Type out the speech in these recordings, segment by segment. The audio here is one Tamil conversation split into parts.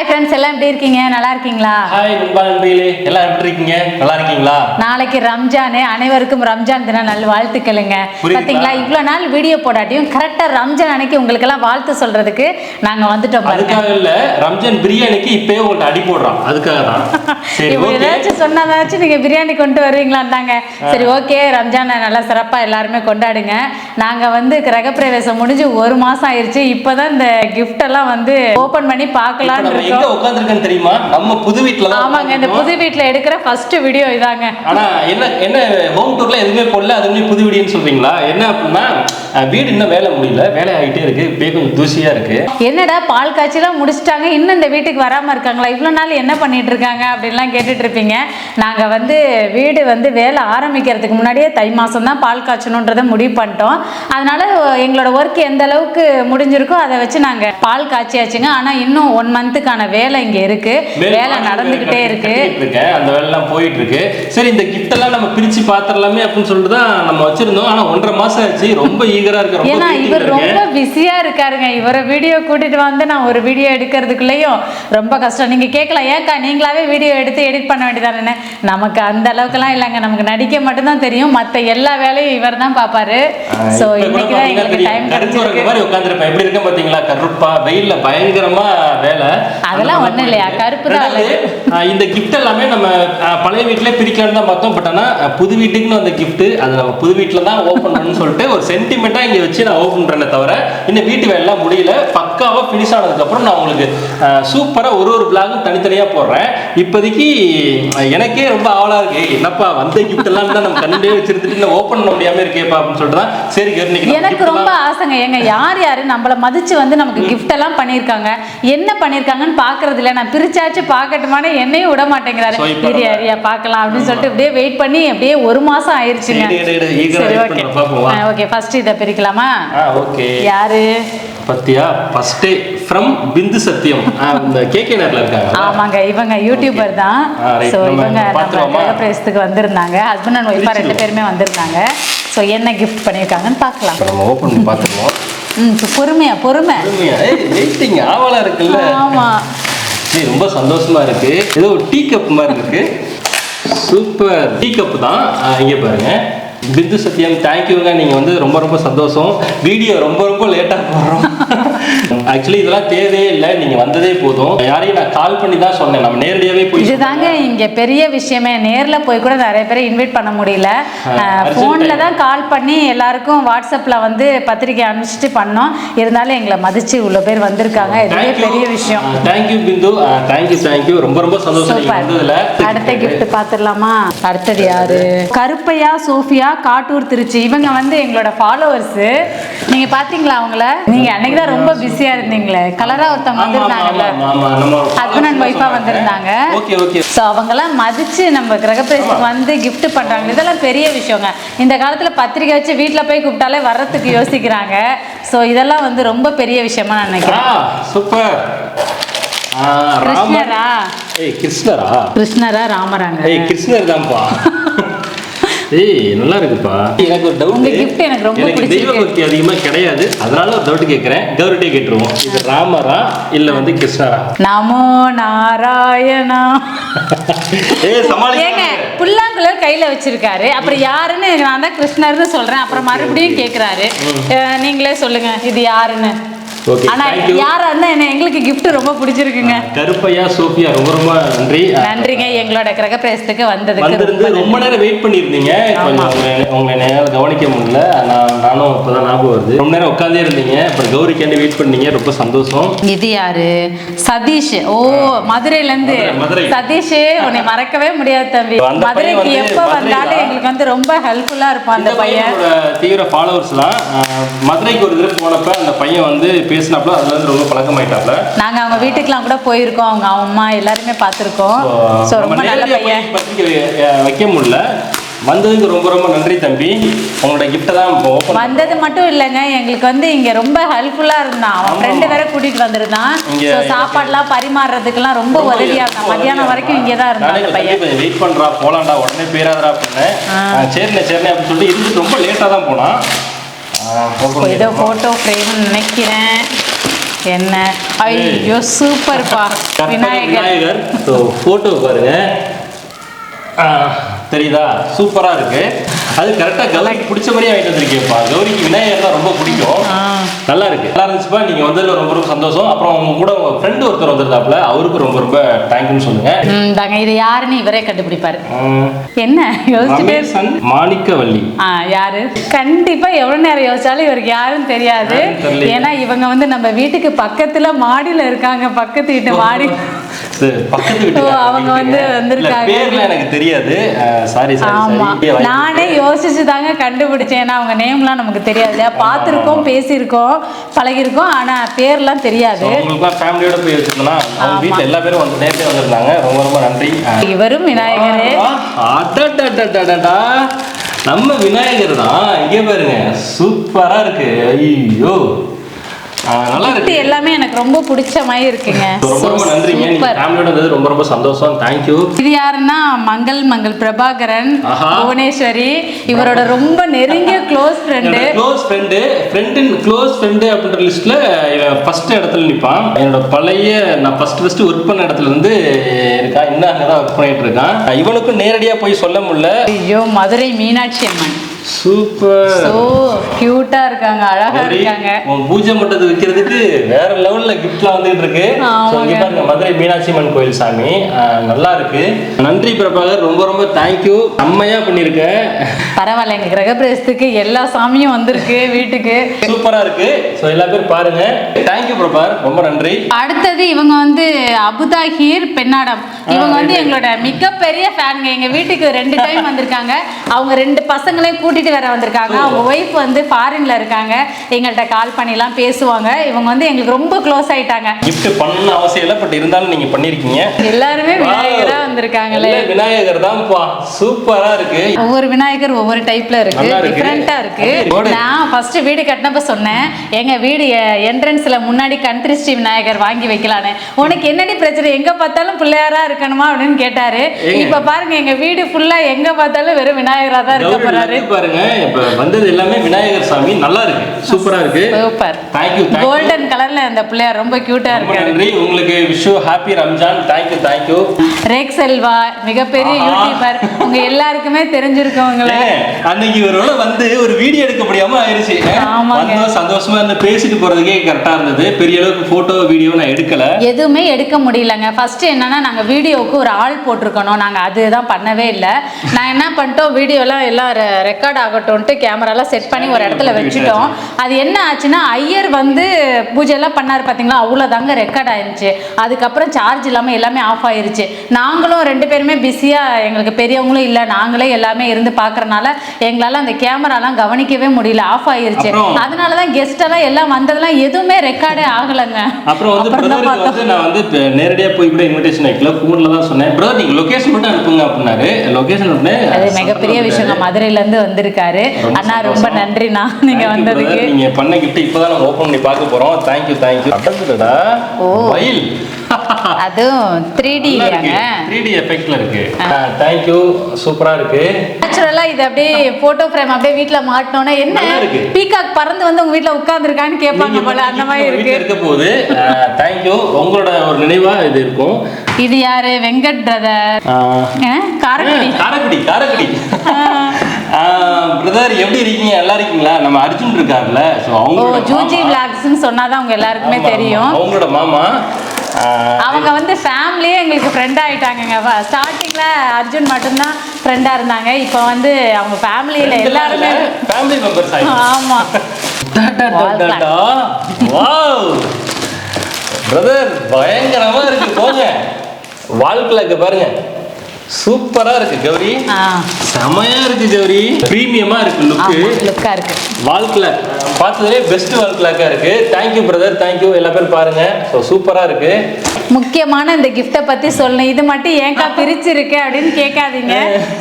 ஹாய் ஃப்ரெண்ட்ஸ் எல்லாம் எப்படி இருக்கீங்க? நல்லா இருக்கீங்களா? ஹாய் நண்பா நண்பிகளே. எல்லாம் எப்படி இருக்கீங்க? நல்லா இருக்கீங்களா? நாளைக்கு ரம்ஜானு. அனைவருக்கும் ரம்ஜான் தின நல் வாழ்த்துக்களுங்க. புரியுதுங்களா? பாத்தீங்களா? இவ்வளவு நாள் வீடியோ போடாட்டியும் கரெக்டா ரம்ஜான் அன்னைக்கு உங்களுக்கு எல்லாம் வாழ்த்து சொல்றதுக்கு நாங்க வந்துட்டோம் பாருங்க. அதுக்காக இல்ல ரம்ஜான் பிரியாணிக்கு இப்பயே உங்கள்ட்ட அடி போடுறான். அதுக்காக தான். சரி இப்படி ஓகே ஏதாச்சும் சொன்னாதாச்சும் நீங்க பிரியாணி கொண்டு வருவீங்களான்னாங்க சரி ஓகே ரம்ஜானை நல்லா சிறப்பா எல்லாருமே கொண்டாடுங்க. நாங்க வந்து கிரகப்பிரவேசம் முடிஞ்சு ஒரு மாசம் ஆயிருச்சு. இப்பதான் இந்த gift எல்லாம் வந்து ஓபன் பண்ணி பார்க்கலாம்னு எங்க இருக்கோம் உட்காந்துருக்கேன்னு தெரியுமா? நம்ம புது வீட்டுல தான் ஆமாங்க இந்த புது வீட்ல எடுக்கிற ஃபர்ஸ்ட் வீடியோ இதாங்க. ஆனா என்ன என்ன ஹோம் டூர்ல எதுவுமே போடல அதுவுமே புது வீடுன்னு சொல்றீங்களா? என்ன அப்படின்னா வீடு இன்னும் வேலை முடியல வேலை ஆகிட்டே இருக்கு இப்பயே கொஞ்சம் தூசியா இருக்கு. என்னடா பால் காய்ச்சலாம் முடிச்சிட்டாங்க இன்னும் இந்த வீட்டுக்கு வராம இருக்காங்களா? இவ்வளோ நாள் என்ன பண்ணிட்டு இருக்காங்க அப்படின்லாம் கேட்டுட்டு இருப்பீங்க. நாங்க வந்து வீடு வந்து வேலை ஆரம்பிக்கிறதுக்கு முன்னாடியே தை மாசம் தான் பால் காய்ச்சணுன்றதை முடிவு பண்ணிட்டோம். அதனால எங்களோட ஒர்க் எந்த அளவுக்கு முடிஞ்சிருக்கோ அதை வச்சு நாங்க பால் காய்ச்சியாச்சுங்க. ஆனா இன்னும் ஒன் மந்த்துக்கான வேலை இங்க இருக்கு. வேலை நடந்துகிட்டே இருக்கு. அந்த வேலை எல்லாம் போயிட்டு இருக்கு சரி இந்த கிஃப்ட் எல்லாம் நம்ம பிரிச்சு பாத்திரலாமே அப்படின்னு சொல்லிட்டு தான் நம்ம வச்சிருந்தோம். ஆனா ஒன்றரை மாசம் ஆச்சு. ரொம்ப ஈகரா இருக்கு. ஏன்னா இவர் ரொம்ப பிஸியா இருக்காருங்க. இவரை வீடியோ கூட்டிட்டு வந்து நான் ஒரு வீடியோ எடுக்கிறதுக்குள்ளேயும் ரொம்ப கஷ்டம். நீங்க கேட்கலாம் ஏக்கா நீங்களாவே வீடியோ எடுத்து எடிட் பண்ண வேண்டியதானே நமக்கு அந்த அளவுக்குலாம் இல்லைங்க. நமக்கு நடிக்க மட்டும்தான் தெரியும். மத்த எல்லா வேலையும் இவர் தான் பாப்பாரு. ஸோ கூட இன்னைக்கு தான் எங்களுக்கு. டைம் கிடைச்சிருக்கு. மாதிரி. எப்படி இருக்கேன் பாத்தீங்களா? கருப்பா, வெயில்ல பயங்கரமா வேலை. அதெல்லாம் அந்த ஒண்ணும் இல்லையா? கருப்பு தான் இந்த gift எல்லாமே நம்ம பழைய வீட்டிலே பிரிக்கலாம்னு தான் பார்த்தோம். But ஆனா, புது வீட்டுக்குன்னு வந்த gift, அது நம்ம புது வீட்டில தான் open பண்ணணும்னு சொல்லிட்டு ஒரு ஆ இங்க வச்சு நான் open பண்றேனே தவிர, இன்னும் வீட்டு வேலைலாம் முடியல. பக்காவா finish ஆனதுக்கு அப்புறம் நான் உங்களுக்கு ஆஹ் சூப்பரா ஒரு ஒரு vlog உம் தனித்தனியா போடுறேன். இப்போதைக்கு எனக்கே ரொம்ப ஆவலா இருக்கு. என்னப்பா வந்த gift எல்லாம் தான் நம்ம கண்டே வச்சிருந்துட்டு இன்னும் open பண்ண முடியாம இருக்கேப்பா அப்படின்னு சொல்லிட்டு தான் சரி நம்ம எனக்கு ரொம்ப ஆசைங்க. ஏங்க யார் யாரு நம்மள மதிச்சு வந்து நமக்கு gift எல்லாம் பண்ணியிருக்காங்க? என்ன பண்ணியிருக்காங்கன்னு பாக்குறது இல்ல. நான் பிரிச்சாச்சு பார்க்கட்டுமான என்னையும் விட மாட்டேங்கிறாரு. இரியா இரியா பார்க்கலாம் அப்படின்னு சொல்லிட்டு அப்படியே வெயிட் பண்ணி அப்படியே ஒரு மாசம் ஆயிருச்சுங்க. சரி, ஓகே. ஓகே ஃபர்ஸ்ட் இதை பிரிக்கலாமா? ஓகே யாரு? பத்தியா? ஃபர்ஸ்ட் ஃப்ரம் பிந்து சத்தியம் இந்த கேகே நேர்ல இருக்காங்க. ஆமாங்க இவங்க யூடியூபர் தான். ஸோ இவங்க? கிரகப்பிரவேசத்துக்கு வந்திருந்தாங்க. ஹஸ்பண்ட் அண்ட் ஒய்ஃபா ரெண்டு. பேருமே வந்திருந்தாங்க. ஸோ என்ன கிஃப்ட் பண்ணியிருக்காங்கன்னு பார்க்கலாம். நம்ம ஓபன் பண்ணி பார்த்துருவோம். ம் பொறுமையா பொறுமை. வெயிட்டிங் ஆவலா இருக்குல்ல. ஆமா. ஏய் ரொம்ப சந்தோஷமா இருக்கு. ஏதோ ஒரு டீ கப் மாதிரி இருக்கு. சூப்பர் டீ கப் தான். இங்க பாருங்க. பிந்து சத்யம் தேங்க்யூங்க நீங்கள் வந்து ரொம்ப ரொம்ப சந்தோஷம். வீடியோ ரொம்ப ரொம்ப லேட்டாக போடுறோம். ஆக்சுவலி இதெல்லாம் தேவையே இல்லை. நீங்கள் வந்ததே போதும். யாரையும் நான் கால் பண்ணி தான் சொன்னேன். நம்ம நேரடியாகவே போய் இதுதாங்க இங்க பெரிய விஷயமே. நேர்ல போய் கூட நிறைய பேரை இன்வைட் பண்ண முடியல. time. தான் கால் பண்ணி எல்லாருக்கும் வாட்ஸ்அப்ல வந்து பத்திரிக்கை அனுப்பிச்சிட்டு பண்ணோம். இருந்தாலும் எங்களை மதிச்சு இவ்வளவு பேர் வந்திருக்காங்க. இதுவே பெரிய விஷயம். தேங்க்யூ பிந்து. தேங்க்யூ தேங்க்யூ ரொம்ப ரொம்ப சந்தோஷம் நீங்க அடுத்த gift பாத்துடலாமா? அடுத்தது யாரு? கருப்பையா சோஃபியா காட்டூர் திருச்சி. இவங்க வந்து எங்களோட ஃபாலோவர்ஸ் நீங்க பாத்தீங்களா அவங்கள? நீங்க அன்னைக்கு தான் ரொம்ப பிஸியா இருந்தீங்களே? கலரா ஒருத்தவங்க வந்திருந்தாங்கல்ல? ஹஸ்பண்ட் அண்ட் ஒய்ஃபா. வந்திருந்தாங்க. ஸோ அவங்கெல்லாம் மதிச்சு நம்ம கிரகப்பிரவேசத்துக்கு வந்து gift பண்றாங்க. இதெல்லாம் பெரிய விஷயங்க. இந்த காலத்துல பத்திரிக்கை வச்சு வீட்ல போய் கூப்பிட்டாலே வர்றதுக்கு யோசிக்கிறாங்க. ஸோ இதெல்லாம் வந்து ரொம்ப பெரிய விஷயமா நான் நினைக்கிறேன். சூப்பர். கிருஷ்ணரா? கிருஷ்ணரா? கிருஷ்ணரா ராமராங்க. கிருஷ்ணர் தான்ப்பா. ஏய் நல்லா இருக்குப்பா எனக்கு ஒரு டவுட் gift எனக்கு ரொம்ப தெய்வ பிடிச்சிருக்கு. பக்தி அதிகமா கிடையாது. அதனால ஒரு டவுட் கேட்கறேன் கௌரிட்டே கேட்டுருவோம். இது ராமரா இல்ல வந்து கிருஷ்ணரா? நமோ நாராயணா. ஏய் ஏங்க புல்லாங்குழல் கையில வச்சிருக்காரு. அப்புறம் யாருன்னு நான் தான் கிருஷ்ணர்னு சொல்றேன். அப்புறம் மறுபடியும் கேக்குறாரு. அஹ் நீங்களே சொல்லுங்க இது யாருன்னு. ஆனா யாரா இருந்தா என்ன எங்களுக்கு gift ரொம்ப பிடிச்சிருக்குங்க. கருப்பையா சோஃபியா ரொம்ப ரொம்ப நன்றி. நன்றிங்க. எங்களோட கிரகப்பிரவேசத்துக்கு வந்ததுக்கு வந்திருந்து ரொம்ப நேரம் வெயிட் பண்ணியிருந்தீங்க. கொஞ்சம் உங்களை- நேரம் கவனிக்க முடியல. நான் நானும் இப்பதான் ஞாபகம் வருது. ரொம்ப நேரம் உட்காந்தே இருந்தீங்க. அப்புறம் கௌரிக்காண்டி வெயிட் பண்ணீங்க? ரொம்ப சந்தோஷம். இது யாரு? சதீஷ். ஓ மதுரையில இருந்து. சதீஷ் உன்னை மறக்கவே முடியாது தம்பி. மதுரைக்கு எப்ப வந்தாலும். எங்களுக்கு வந்து ரொம்ப ஹெல்ப்ஃபுல்லா இருப்பான் அந்த பையன். தீவிர ஃபாலோவர்ஸ் தான் அஹ், மதுரைக்கு ஒரு தடவை போனப்ப அந்த பையன் வந்து பேசினாப்புல அதுல இருந்து ரொம்ப பழக்கமாயிட்டாப்ல. நாங்க அவங்க வீட்டுக்குலாம் கூட போயிருக்கோம். அவங்க அம்மா எல்லாருமே பார்த்திருக்கோம். ஸோ ரொம்ப நல்ல பையன். வைக்க முடியல. வந்ததுக்கு ரொம்ப ரொம்ப நன்றி தம்பி. உங்களோட கிஃப்ட்டை தான் வந்தது மட்டும் இல்லைங்க. எங்களுக்கு வந்து இங்க ரொம்ப ஹெல்ப்ஃபுல்லா இருந்தான். அவன் ஃப்ரெண்டு. வேற கூட்டிட்டு வந்திருந்தான். ஸோ சாப்பாடுலாம் பரிமாறுறதுக்குலாம் ரொம்ப உதவியா இருந்தான். மத்தியானம் வரைக்கும் இங்கே தான் இருந்தான் அந்த பையன். வெயிட் பண்றா போலாம்டா உடனே போயிடாதடா அப்படின்னேன் ஆ, சரிண்ணே சரிண்ணே அப்படின்னு சொல்லிட்டு இருந்துட்டு ரொம்ப லேட்டாக தான் போனான். ஏதோ. ஃபோட்டோ ஃப்ரேம்னு நினைக்கிறேன். என்ன? ஐயோ சூப்பர்ப்பா விநாயகர். விநாயகர். ஸோ ஃபோட்டோ பாருங்க. தெரியுதா? சூப்பரா இருக்கு. அது கரெக்டா கௌரிக்கு பிடிச்ச மாதிரியே வாங்கிட்டு வந்திருக்கேன்ப்பா. கௌரிக்கு விநாயகர் தான் ரொம்ப பிடிக்கும். நல்லா இருக்கு. நல்லா இருந்துச்சுப்பா. நீங்க வந்ததுல ரொம்ப ரொம்ப சந்தோஷம். அப்புறம் உங்க கூட உங்க ஃப்ரெண்டு ஒருத்தர் வந்திருந்தாப்புல அவருக்கு ரொம்ப ரொம்ப தேங்க்யூன்னு சொல்லுங்க. தாங்க இது யாருன்னு இவரே கண்டுபிடிப்பாரு. என்ன? யோசிச்சுட்டே ரமேசன் மாணிக்கவல்லி. யாரு? கண்டிப்பா எவ்வளவு நேரம் யோசிச்சாலும் இவருக்கு யாரும் தெரியாது. ஏன்னா இவங்க வந்து நம்ம வீட்டுக்கு பக்கத்துல மாடியில இருக்காங்க. பக்கத்து வீட்டு மாடி. பக்கத்து வீட்டு அவங்க வந்து வந்திருக்காங்க. எனக்கு தெரியாது. சாரி சாரி நானே யோசிச்சு தாங்க கண்டுபிடிச்சேன். ஏன்னா அவங்க நேம்லாம் நமக்கு தெரியாது. இல்லையா பார்த்துருக்கோம் பேசியிருக்கோம் பழகிருக்கோம் ஆனா பேர்லாம் தெரியாது. அவங்களுக்குலாம் ஃபேமிலியோட போய் வச்சிருந்தோம்னா அவங்க. வீட்டில் எல்லா பேரும் வந்து நேரத்தை வந்திருந்தாங்க. ரொம்ப ரொம்ப நன்றி. இவரும் விநாயகரே. அடடடடடடா. நம்ம விநாயகர் தான். இங்கே பாருங்க. சூப்பரா இருக்கு. ஐயோ. இருக்கு. எல்லாமே எனக்கு ரொம்ப பிடிச்ச மாதிரி இருக்குங்க. ரொம்ப ரொம்ப நன்றிங்க. நீங்க ஃபேமிலியோட வந்தது ரொம்ப ரொம்ப சந்தோஷம். தேங்க்யூ இது யாருன்னா மங்கள் மங்கள் பிரபாகரன். புவனேஸ்வரி. இவரோட ரொம்ப நெருங்கிய க்ளோஸ் ஃப்ரெண்டு க்ளோஸ் ஃப்ரெண்டு ஃப்ரெண்டின் க்ளோஸ் ஃப்ரெண்டு அப்படின்ற லிஸ்ட்ல இவன் ஃபர்ஸ்ட் இடத்துல நிற்பான் என்னோட பழைய நான் ஃபர்ஸ்ட் ஃபர்ஸ்ட் ஒர்க் பண்ண இடத்துல இருந்து இருக்கான் இன்னும் அங்கே தான் ஒர்க் பண்ணிட்டு இருக்கான். இவனுக்கும் நேரடியா போய் சொல்ல முடியல. ஐயோ மதுரை மீனாட்சி அம்மன். சூப்பர். ஸோ கியூட்டா இருக்காங்க அழகா இருக்காங்க. உன் பூஜை மண்டபத்தை வைக்கிறதுக்கு வேற லெவல்ல கிஃப்ட்லாம் வந்துட்டு இருக்கு. So, இங்க பாருங்க மதுரை மீனாட்சி அம்மன் கோயில் சாமி. நல்லா இருக்கு. நன்றி பிரபாகர் ரொம்ப ரொம்ப தேங்க்யூ செம்மையா பண்ணிருக்க. பரவாயில்ல எங்க கிரகப்பிரவேசத்துக்கு எல்லா சாமியும் வந்திருக்கு வீட்டுக்கு. சூப்பரா இருக்கு. ஸோ எல்லா பேரும் பாருங்க. Thank you Prabhakar. ரொம்ப நன்றி. அடுத்தது இவங்க வந்து அபுதாஹீர் பெண்ணாடம். இவங்க வந்து எங்களோட மிகப்பெரிய ஃபேனுங்க எங்க வீட்டுக்கு ரெண்டு டைம் வந்திருக்காங்க. அவங்க ரெண்டு பசங்களையும் கூட்டிட்டு வர வந்திருக்காங்க. அவங்க ஒய்ஃப் வந்து ஃபாரின்ல இருக்காங்க. எங்கள்கிட்ட கால் பண்ணிலாம் பேசுவாங்க. இவங்க வந்து எங்களுக்கு ரொம்ப க்ளோஸ் ஆயிட்டாங்க. Gift பண்ண அவசியம் இல்லை பட் இருந்தாலும் நீங்க பண்ணிருக்கீங்க. எல்லாருமே விநாயகரா வந்திருக்காங்களே. விநாயகர் தான்ப்பா சூப்பரா இருக்கு. ஒவ்வொரு விநாயகர் ஒவ்வொரு டைப்ல இருக்கு. டிஃப்ரெண்டா இருக்கு. நான் ஃபர்ஸ்ட் வீடு கட்டினப்ப சொன்னேன். எங்க வீடு என்ட்ரன்ஸ்ல முன்னாடி கண்ட்ரி ஸ்ரீ விநாயகர் வாங்கி வைக்கலான்னு. உனக்கு என்னடி பிரச்சனை? எங்க பார்த்தாலும் பிள்ளையாரா இருக்கணுமா அப்படின்னு கேட்டாரு. இப்ப பாருங்க எங்க வீடு ஃபுல்லா எங்க பார்த்தாலும் வெறும் விநாயகரா தான் இருக்க போறாரு. பாருங்க இப்ப வந்தது எல்லாமே விநாயகர் சாமி. நல்லா இருக்கு. சூப்பரா இருக்கு. சூப்பர். தேங்க்யூ கோல்டன் கலர்ல அந்த பிள்ளையார் ரொம்ப கியூட்டா ரொம்ப இருக்காரு. நன்றி. உங்களுக்கு Vishu happy Ramzan thank you thank you rack Selva மிகப்பெரிய. யூடியூபர் உங்க எல்லாருக்குமே தெரிஞ்சிருக்கவங்கள. அன்னைக்கு இவரோட வந்து ஒரு வீடியோ எடுக்க முடியாம ஆயிருச்சு. சந்தோஷமா இருந்து பேசிட்டு போறதுக்கே கரெக்டா இருந்தது. பெரிய அளவுக்கு போட்டோ வீடியோ நான் எடுக்கல. எதுவுமே எடுக்க முடியலங்க. ஃபர்ஸ்ட் என்னன்னா நாங்கள் வீடியோவுக்கு ஒரு ஆள் போட்டிருக்கணும். நாங்கள் அதுதான் பண்ணவே இல்லை. நான் என்ன பண்ணிட்டோம் வீடியோலாம் எல்லாம் ரெக்கார்ட் ஆகட்டும்ட்டு கேமராலாம் செட் பண்ணி ஒரு இடத்துல வச்சுட்டோம். அது என்ன ஆச்சுன்னா ஐயர் வந்து பூஜையெல்லாம் பண்ணார் பார்த்தீங்களா அவ்வளோதாங்க ரெக்கார்ட் ஆயிருச்சு அதுக்கப்புறம் சார்ஜ் இல்லாமல் எல்லாமே ஆஃப் ஆயிருச்சு. நாங்களும் ரெண்டு பேருமே பிஸியாக எங்களுக்கு பெரியவங்களும் இல்லை. நாங்களே எல்லாமே இருந்து பார்க்கறனால எங்களால் அந்த கேமராலாம் கவனிக்கவே முடியல. ஆஃப் ஆயிருச்சு? அதனால தான் கெஸ்ட் எல்லாம் எல்லாம் வந்ததெல்லாம் எதுவுமே ரெக்கார்டே ஆகலைங்க. அப்புறம் வந்து நான் வந்து இப்ப நேரடியா போய் கூட இன்விடேஷன் வைக்கல ஃபோன்ல தான் சொன்னேன். பிரதர் நீங்க லொகேஷன் மட்டும் அனுப்புங்க அப்படின்னாரு. லொகேஷன் அது மிகப்பெரிய விஷயங்க மதுரையில இருந்து வந்திருக்காரு. அண்ணா ரொம்ப சந்தோஷம். நன்றிண்ணா நீங்க வந்ததுக்கு. நீங்க பண்ண கிஃப்ட் இப்பதான் நம்ம ஓபன் பண்ணி பார்க்க போறோம். தேங்க்யூ தேங்க்யூ அட்டடா ஓ. மயில். அதுவும் த்ரீ டி இல்லையாங்க 3D எஃபெக்ட்ல இருக்கு. தேங்க்யூ சூப்பரா இருக்கு. நேச்சுரலா இது அப்படியே போட்டோ ஃப்ரேம் அப்படியே வீட்ல மாட்டினோன்னே என்ன. பீகாக் பறந்து வந்து உங்க வீட்ல உட்கார்ந்துருக்கான்னு கேட்பாங்க போல அந்த மாதிரி இருக்கு. இருக்க போகுது தேங்க்யூ உங்களோட ஒரு நினைவா இது இருக்கும். இது யாரு? வெங்கட் பிரதர் காரக்குடி. காரைக்குடி காரைக்குடி. பிரதர் எப்படி இருக்கீங்க? நல்லா இருக்கீங்களா? நம்ம அர்ஜுன் இருக்காருல்ல ஸோ ஓ அவங்களோட ஜூஜி மாமா. விளாக்ஸ்னு சொன்னாதான் அவங்க எல்லாருக்குமே. தெரியும். அவங்களோட மாமா. அவங்க வந்து ஃபேமிலியே எங்களுக்கு ஃப்ரெண்ட் ஆயிட்டாங்கங்க. ஸ்டார்டிங்ல அர்ஜுன் மட்டும்தான் ஃப்ரெண்டா இருந்தாங்க. இப்போ வந்து அவங்க ஃபேமிலியில எல்லாருமே ஃபேமிலி மெம்பர்ஸ் ஆயிடுச்சு ஆமா. வாவ் பிரதர் பயங்கரமா இருக்கு. போங்க. வாழ்க்கையில இங்க பாருங்க. சூப்பரா இருக்கு கௌரி. செமையா இருக்கு கௌரி. பிரீமியமா இருக்கு லுக்கு லுக்கா இருக்கு. வாழ்க்கையில பார்த்ததுலே பெஸ்ட் வாழ்க்கைலாக்கா இருக்கு. தேங்க்யூ பிரதர் தேங்க்யூ எல்லா பேரும் பாருங்க. ஸோ சூப்பரா இருக்கு. முக்கியமான இந்த கிஃப்ட்டை பத்தி சொல்லணும். இது மட்டும் ஏன்க்கா பிரிச்சிருக்கு அப்படின்னு கேட்காதீங்க.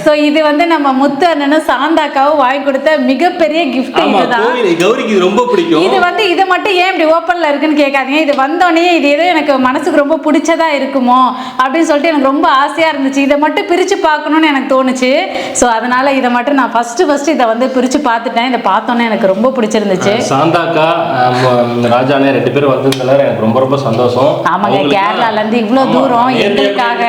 சோ இது வந்து நம்ம முத்து அண்ணனும் சாந்தாக்காவும் வாங்கி கொடுத்த மிகப்பெரிய கிஃப்ட் இதுதான். கௌரிக்கு இது ரொம்ப பிடிக்கும். இது வந்து இது மட்டும் ஏன் இப்படி ஓப்பன்ல இருக்குன்னு கேட்காதீங்க. இது வந்தோடனே இது ஏதோ எனக்கு மனசுக்கு ரொம்ப பிடிச்சதா இருக்குமோ அப்படின்னு சொல்லிட்டு எனக்கு ரொம்ப ஆசையா இருந்துச்சு. இதை மட்டும் பிரிச்சு பார்க்கணும்னு எனக்கு தோணுச்சு. ஸோ அதனால இதை மட்டும் நான் ஃபர்ஸ்ட் ஃபர்ஸ்ட் இதை வந்து பிரிச்சு பார்த்துட்டேன். இதை பார்த்தோன்னே எனக்கு ரொம்ப பிடிச்சிருந்துச்சு. சாந்தாக்கா ராஜானே ரெண்டு பேரும் வந்ததுல எனக்கு ரொம்ப ரொம்ப சந்தோஷம். ஆமாங்க கேரளால இருந்து இவ்வளவு தூரம் எங்களுக்காக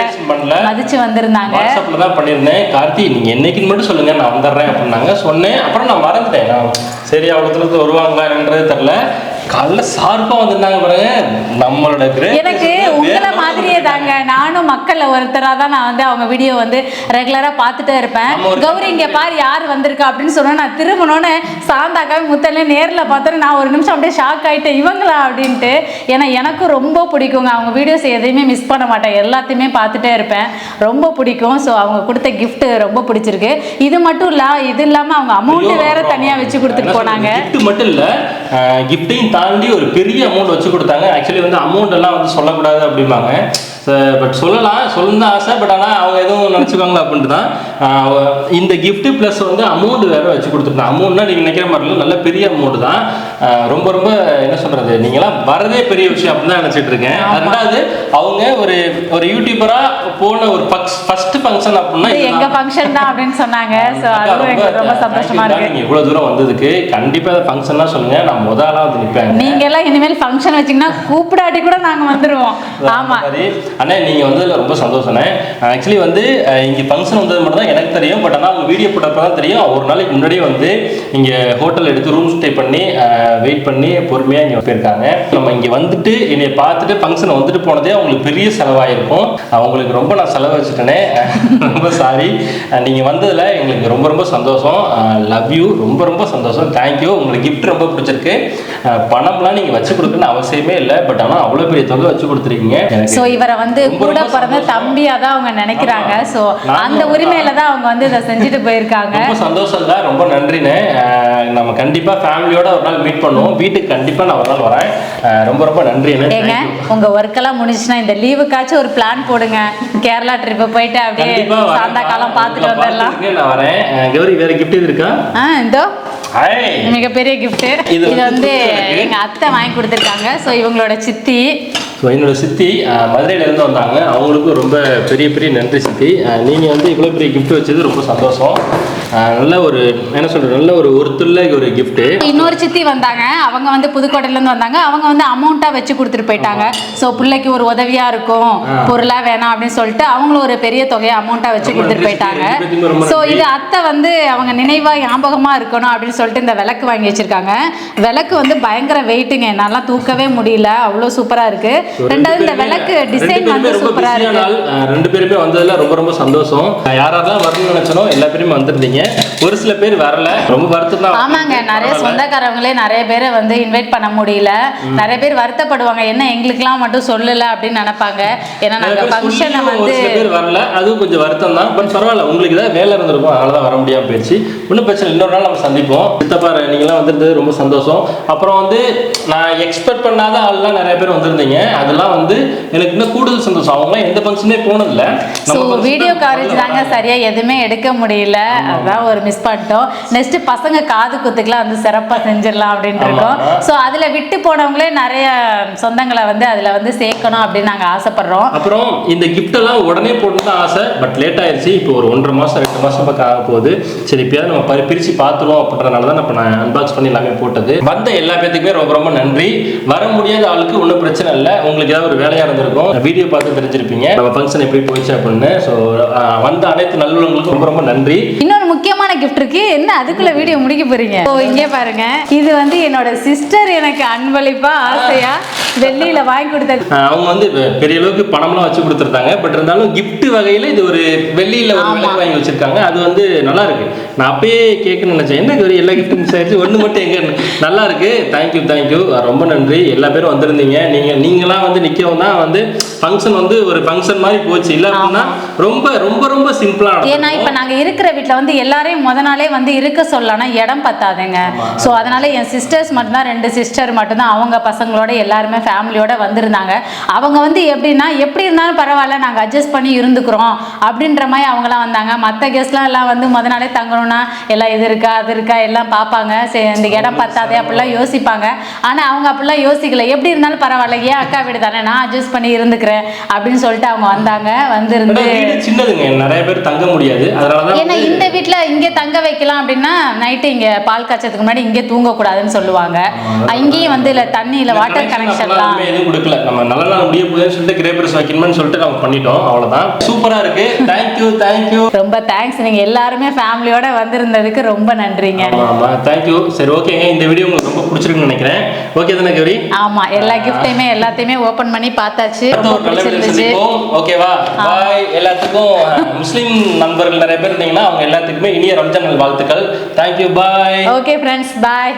மதிச்சு வந்திருந்தாங்க. வாட்ஸ்அப்ல தான் பண்ணியிருந்தேன். கார்த்தி நீங்க என்னைக்குன்னு மட்டும் சொல்லுங்க. நான் வந்துடுறேன் அப்படின்னாங்க. சொன்னேன். அப்புறம் நான் மறந்துட்டேன். நான் சரி அவ்வளோ தூரத்துல வருவாங்களா என்னன்றது தெரியல. காலைல சார்பா வந்திருந்தாங்க பாருங்க. நம்மளோட எனக்கு உங்களை மாதிரியே தாங்க. நானும் மக்கள்ல ஒருத்தரா தான் நான் வந்து அவங்க வீடியோ வந்து ரெகுலரா பார்த்துட்டே இருப்பேன். கௌரி இங்க பாரு யார் வந்திருக்கா அப்படின்னு சொன்னா நான் திரும்பணும்னு சாந்தாக்காவை முத்தல்ல நேர்ல பார்த்தோன்னே நான் ஒரு நிமிஷம் அப்படியே ஷாக் ஆயிட்டேன். இவங்களா அப்படின்ட்டு. ஏன்னா எனக்கும் ரொம்ப பிடிக்குங்க. அவங்க வீடியோஸ் எதையுமே மிஸ் பண்ண மாட்டேன். எல்லாத்தையுமே பார்த்துட்டே இருப்பேன். ரொம்ப பிடிக்கும். ஸோ அவங்க கொடுத்த gift ரொம்ப பிடிச்சிருக்கு. இது மட்டும் இல்ல இது இல்லாம அவங்க அமௌண்ட் வேற தனியா வச்சு கொடுத்துட்டு போனாங்க. கிஃப்ட் மட்டும் இல்ல கிஃப்டையும் தாண்டி ஒரு பெரிய அமௌண்ட் வச்சு கொடுத்தாங்க. ஆக்சுவலி வந்து அமௌண்ட் எல்லாம் வந்து சொல்லக்கூடாது அப்படிம்பாங்க. பட் சொல்லலாம் சொல்லணும் ஆசை பட் ஆனால் அவங்க எதுவும் நினச்சிக்குவாங்களா அப்படின்ட்டு தான். இந்த கிஃப்ட்டு ப்ளஸ் வந்து அமௌண்ட் வேறு வச்சு கொடுத்துருந்தேன் அமௌண்ட்னா நீங்கள் நினைக்கிற மாதிரி இல்லை நல்ல பெரிய அமௌண்ட் தான். ரொம்ப ரொம்ப என்ன சொல்றது? நீங்களாம் வரதே பெரிய விஷயம் அப்படின்னு தான் நினச்சிட்டு இருக்கேன். ரெண்டாவது அவங்க ஒரு ஒரு யூடியூபரா போன ஒரு ஃபர்ஸ்ட் ஃபங்க்ஷன் அப்படின்னா எங்க. ஃபங்க்ஷன் தான் அப்படின்னு சொன்னாங்க. ரொம்ப சந்தோஷமா இருக்கு. நீங்க இவ்வளவு தூரம் வந்ததுக்கு கண்டிப்பா ஃபங்க்ஷன்லாம் சொல்லுங்க. நான் முதலா வந்து நிப்பேன் நீங்க எல்லாம் இனிமேல் ஃபங்க்ஷன் வச்சீங்கன்னா கூப்பிடாட்டி கூட நாங்க வந்துருவோம். ஆமா. அண்ணா நீங்க வந்ததுல ரொம்ப சந்தோஷம்ண்ணே ஆக்சுவலி வந்து இங்க ஃபங்க்ஷன் வந்தது மட்டும் தான் எனக்கு தெரியும். பட் ஆனால் உங்க வீடியோ போட்டப்ப தான் தெரியும். ஒரு நாளைக்கு முன்னாடியே வந்து இங்க ஹோட்டல் எடுத்து ரூம் ஸ்டே பண்ணி வெயிட் பண்ணி பொறுமையா இங்க போயிருக்காங்க. நம்ம இங்க வந்துட்டு என்னை பார்த்துட்டு ஃபங்க்ஷன் வந்துட்டு போனதே அவங்களுக்கு பெரிய செலவாயிருக்கும். அவங்களுக்கு ரொம்ப நான் செலவு வச்சுட்டேனே ரொம்ப சாரி நீங்க வந்ததுல எங்களுக்கு ரொம்ப ரொம்ப சந்தோஷம். லவ் யூ ரொம்ப ரொம்ப சந்தோஷம். தேங்க்யூ உங்களுக்கு gift ரொம்ப பிடிச்சிருக்கு. பணம்லாம் நீங்க வச்சு கொடுக்கணும்னு அவசியமே இல்லை. பட் ஆனா அவ்வளவு பெரிய தொகை வச்சு கொடுத்துருக்கீங்க. சோ இவரை வந்து கூட பிறந்த சந்தோஷம். தம்பியா தான் அவங்க நினைக்கிறாங்க. நானும் அந்த. உரிமையில தான் அவங்க வந்து இதை செஞ்சுட்டு போயிருக்காங்க. ரொம்ப சந்தோஷம் தான் ரொம்ப நன்றிண்ணே. நம்ம கண்டிப்பா ஃபேமிலியோட ஒரு நாள் மீட் பண்ணுவோம். வீட்டுக்கு கண்டிப்பா நான் ஒரு நாள் வரேன். ரொம்ப ரொம்ப நன்றிண்ணே. ஏங்க. உங்க ஒர்க் எல்லாம் முடிஞ்சுச்சுன்னா இந்த லீவுக்காச்சும் ஒரு பிளான் போடுங்க. கேரளா ட்ரிப் போயிட்டு அப்படியே. சாந்தா காலம் பார்த்துட்டு வந்துடலாம். நான் வரேன். கௌரி வேற gift எது இருக்கா? ஆ இதோ மிகப்பெரிய gift. இது வந்து. எங்க அத்தை வாங்கி கொடுத்துருக்காங்க. சோ இவங்களோட சித்தி. ஸோ என்னோட சித்தி அஹ், மதுரையில இருந்து வந்தாங்க. அவங்களுக்கும் ரொம்ப பெரிய பெரிய நன்றி சித்தி. நீங்க வந்து இவ்வளவு பெரிய gift வச்சது ரொம்ப சந்தோஷம். நல்ல ஒரு என்ன சொல்றது நல்ல ஒரு ஒருத்துள்ள ஒரு gift. இன்னொரு சித்தி வந்தாங்க. அவங்க வந்து புதுக்கோட்டையில இருந்து வந்தாங்க. அவங்க வந்து அமௌண்ட்டா வச்சு கொடுத்துட்டு போயிட்டாங்க. சோ பிள்ளைக்கு ஒரு உதவியா இருக்கும். பொருளா வேணாம் அப்படின்னு சொல்லிட்டு அவங்களும் ஒரு பெரிய தொகையை அமௌண்ட்டா வச்சு கொடுத்துட்டு போயிட்டாங்க. நன்றி. இது அத்தை வந்து அவங்க நினைவா ஞாபகமா இருக்கணும் அப்படின்னு சொல்லிட்டு இந்த விளக்கு வாங்கி வச்சிருக்காங்க. விளக்கு வந்து பயங்கர வெயிட்டுங்க என்னால தூக்கவே முடியல. அவ்வளவு சூப்பரா இருக்கு. ரெண்டாவது இந்த விளக்கு டிசைன் வந்து சூப்பரா இருக்கு. ரெண்டு பேருமே வந்ததுல ரொம்ப ரொம்ப சந்தோஷம். யாரெல்லாம் வரணும்னு நினைச்சனோ எல்லா பேருமே வந்திருந்தீங்க. ஒரு சில பேர் வரல. ரொம்ப வருத்தம் தான் ஆமாங்க. நிறைய சொந்தக்காரவங்களே நிறைய பேரை வந்து இன்வைட் பண்ண முடியல. நிறைய பேர் வருத்தப்படுவாங்க. என்ன எங்களுக்கெல்லாம் மட்டும் சொல்லல அப்படின்னு நினைப்பாங்க. ஏன்னா நாங்க ஃபங்க்ஷனை ஒரு வந்து பேர் வரல. அதுவும் கொஞ்சம் வருத்தம் தான். பட் பரவாயில்ல. உங்களுக்கு ஏதாவது வேலை இருந்திருக்கும். அதனால தான் வர முடியாம போயிடுச்சு. ஒன்றும் பிரச்சனை. இன்னொரு நாள் நம்ம சந்திப்போம். சித்தப்பா நீங்களாம் வந்திருந்தது ரொம்ப சந்தோஷம். அப்புறம் வந்து நான் எக்ஸ்பெக்ட் பண்ணாத ஆள்லாம் நிறைய பேர் வந்திருந்தீங்க. அதெல்லாம் வந்து எனக்கு இன்னும் கூடுதல் சந்தோஷம். அவங்களாம் எந்த ஃபங்க்ஷனே போனதில்ல. ஸோ வீடியோ கவரேஜ் தாங்க சரியா எதுவுமே எடுக்க முடியல. அதான் ஒரு மிஸ் பண்ணிட்டோம். நெக்ஸ்ட் பசங்க காது குத்துக்கெல்லாம் வந்து சிறப்பா செஞ்சிடலாம் அப்படின்ட்டு இருக்கோம். ஸோ அதுல விட்டு போனவங்களே நிறைய சொந்தங்களை வந்து அதுல வந்து சேர்க்கணும் அப்படின்னு நாங்க ஆசைப்படுறோம். அப்புறம் இந்த gift எல்லாம் உடனே போடணும் ஆசை பட் லேட் ஆயிருச்சு இப்போ ஒரு ஒன்றரை மாசம் ரெண்டு மாசம் பக்கம் ஆக போகுது. சரி இப்பயாவது நம்ம பரி- பிரிச்சு பார்த்துருவோம் அப்படின்றதுனால தான் இப்போ நான் அன்பாக்ஸ் பண்ணி எல்லாமே போட்டது. வந்த எல்லா பேத்துக்குமே ரொம்ப ரொம்ப நன்றி. வர முடியாத ஆளுக்கு ஒன்றும் பிரச்சனை இல்லை. உங்களுக்கு ஏதாவது ஒரு வேலையா இருந்திருக்கும். வீடியோ பார்த்து தெரிஞ்சிருப்பீங்க. நம்ம ஃபங்க்ஷன் எப்படி போயிடுச்சு அப்படின்னு. ஸோ வந்த அனைத்து நல்லவங்களுக்கும் ரொம்ப ரொம்ப நன்றி. இன்னொரு முக்கியமான கிஃப்ட் இருக்கு. என்ன அதுக்குள்ள வீடியோ முடிக்க போறீங்க? ஓ இங்கே பாருங்க. இது வந்து என்னோட சிஸ்டர் எனக்கு அன்பளிப்பா ஆசையா வெள்ளியில வாங்கி கொடுத்தது அவங்க வந்து பெரிய அளவுக்கு பணம்லாம் வச்சு கொடுத்துருந்தாங்க. பட் இருந்தாலும் gift வகையில இது ஒரு வெள்ளியில ஒரு விளக்கு வாங்கி வச்சிருக்காங்க. அது வந்து நல்லா இருக்கு. நான் அப்பயே கேட்கணும்னு நினைச்சேன். என்ன ஒரு எல்லா கிஃப்ட்டும் மிஸ் ஆயிடுச்சு ஒண்ணு மட்டும் எங்க நல்லா இருக்கு. தேங்க்யூ தேங்க்யூ ரொம்ப நன்றி. எல்லா பேரும் வந்திருந்தீங்க. நீங்க நீங்களாம் வந்து நிக்கவும் தான் வந்து ஃபங்க்ஷன் வந்து ஒரு ஃபங்க்ஷன் மாதிரி போச்சு. இல்ல அப்படின்னா ரொம்ப ரொம்ப ரொம்ப சிம்பிளா ஏன்னா இப்ப நாங்க இருக்கிற வீட்ல வந்து எல்லாரையும் முத நாளே வந்து இருக்க சொல்லலாம் இடம் பத்தாதுங்க. ஸோ அதனால என் சிஸ்டர்ஸ் மட்டும்தான் ரெண்டு சிஸ்டர் மட்டும்தான் அவங்க பசங்களோட எல்லாருமே ஃபேமிலியோட வந்திருந்தாங்க. அவங்க வந்து எப்படின்னா எப்படி இருந்தாலும் பரவாயில்ல நாங்கள் அட்ஜஸ்ட் பண்ணி இருந்துக்கிறோம் அப்படின்ற மாதிரி அவங்களாம் வந்தாங்க. மற்ற கெஸ்ட்லாம் எல்லாம் வந்து முத நாளே தங்கணும்னா எல்லாம் இது இருக்கா அது இருக்கா எல்லாம் பார்ப்பாங்க சரி இந்த இடம் பத்தாதே அப்படிலாம் யோசிப்பாங்க. ஆனால் அவங்க அப்படிலாம் யோசிக்கல. எப்படி இருந்தாலும் பரவாயில்ல ஏன் அக்கா வீடு தானே நான் அட்ஜஸ்ட் பண்ணி இருந்துக்கிறேன் அப்படின்னு சொல்லிட்டு அவங்க வந்தாங்க வந்திருந்து ஆனா வீடு சின்னதுங்க. நிறைய பேர் தங்க முடியாது. ஏன்னா இந்த வீட்ல இங்க தங்க வைக்கலாம் அப்படின்னா நைட்டு இங்க பால் காய்ச்சதுக்கு முன்னாடி இங்கே தூங்கக்கூடாதுன்னு சொல்லுவாங்க. இங்கேயும் வந்து இல்ல தண்ணி இல்ல வாட்டர் கனெக்ஷன்லாம் எதுவுமே கொடுக்கல. நம்ம நல்ல நாள் முடிய போகுதுன்னு சொல்லிட்டு கிரேப்பர்ஸ் வைக்கணும்னு சொல்லிட்டு நம்ம பண்ணிட்டோம். அவ்வளவுதான். சூப்பரா இருக்கு. தேங்க்யூ தேங்க்யூ ரொம்ப தேங்க்ஸ் நீங்க எல்லாருமே ஃபேமிலியோட வந்திருந்ததுக்கு ரொம்ப நன்றிங்க. ஆமா ஆமா. தேங்க்யூ சரி ஓகேங்க இந்த வீடியோ உங்களுக்கு ரொம்ப பிடிச்சிருக்குன்னு நினைக்கிறேன். ஓகே தானே கௌரி? ஆமா எல்லா கிஃப்டையுமே எல்லாத்தையுமே ஓபன் பண்ணி பார்த்தாச்சு. ரொம்ப பிடிச்சிருந்துச்சு. ஓகேவா பாய் எல்லாத்துக்கும் முஸ்லிம் நண்பர்கள் நிறைய பேர் இருந்தீங்கன்னா அவங்க எல்லாத்துக்குமே இனிய ரம்ஜான் வாழ்த்துக்கள் thank you bhai okay friends bye